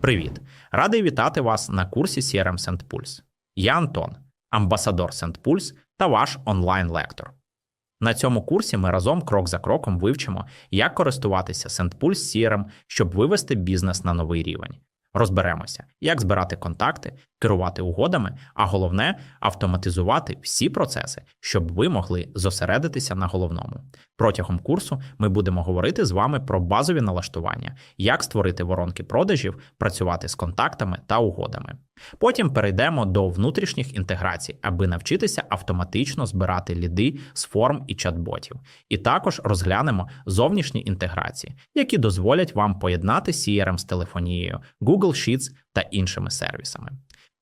Привіт! Радий вітати вас на курсі CRM SendPulse. Я Антон, амбасадор SendPulse та ваш онлайн-лектор. На цьому курсі ми разом крок за кроком вивчимо, як користуватися SendPulse CRM, щоб вивести бізнес на новий рівень. Розберемося, як збирати контакти, керувати угодами, а головне автоматизувати всі процеси, щоб ви могли зосередитися на головному. Протягом курсу ми будемо говорити з вами про базові налаштування, як створити воронки продажів, працювати з контактами та угодами. Потім перейдемо до внутрішніх інтеграцій, аби навчитися автоматично збирати ліди з форм і чат-ботів. І також розглянемо зовнішні інтеграції, які дозволять вам поєднати CRM з телефонією, Google Sheets та іншими сервісами.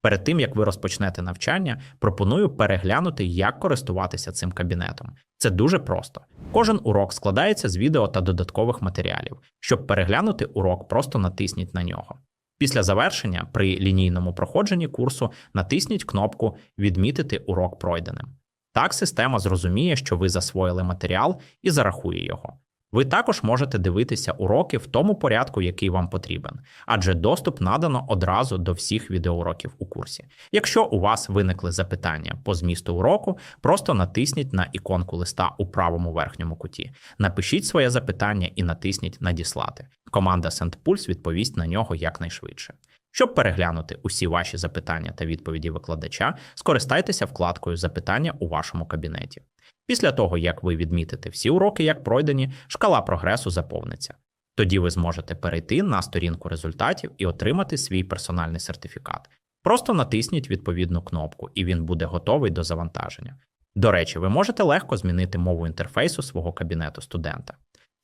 Перед тим як ви розпочнете навчання, пропоную переглянути, як користуватися цим кабінетом. Це дуже просто. Кожен урок складається з відео та додаткових матеріалів. Щоб переглянути урок, просто натисніть на нього. Після завершення при лінійному проходженні курсу натисніть кнопку Відмітити урок пройденим. Так система зрозуміє, що ви засвоїли матеріал і зарахує його. Ви також можете дивитися уроки в тому порядку, який вам потрібен, адже доступ надано одразу до всіх відеоуроків у курсі. Якщо у вас виникли запитання по змісту уроку, просто натисніть на іконку листа у правому верхньому куті, напишіть своє запитання і натисніть Надіслати. Команда SendPulse відповість на нього якнайшвидше. Щоб переглянути усі ваші запитання та відповіді викладача, скористайтеся вкладкою Запитання у вашому кабінеті. Після того, як ви відмітите всі уроки, як пройдені, шкала прогресу заповниться. Тоді ви зможете перейти на сторінку результатів і отримати свій персональний сертифікат. Просто натисніть відповідну кнопку, і він буде готовий до завантаження. До речі, ви можете легко змінити мову інтерфейсу свого кабінету студента.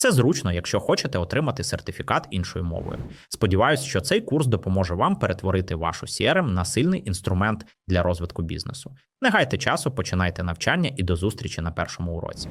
Це зручно, якщо хочете отримати сертифікат іншою мовою. Сподіваюсь, що цей курс допоможе вам перетворити вашу CRM на сильний інструмент для розвитку бізнесу. Не гайте часу, починайте навчання і до зустрічі на першому уроці.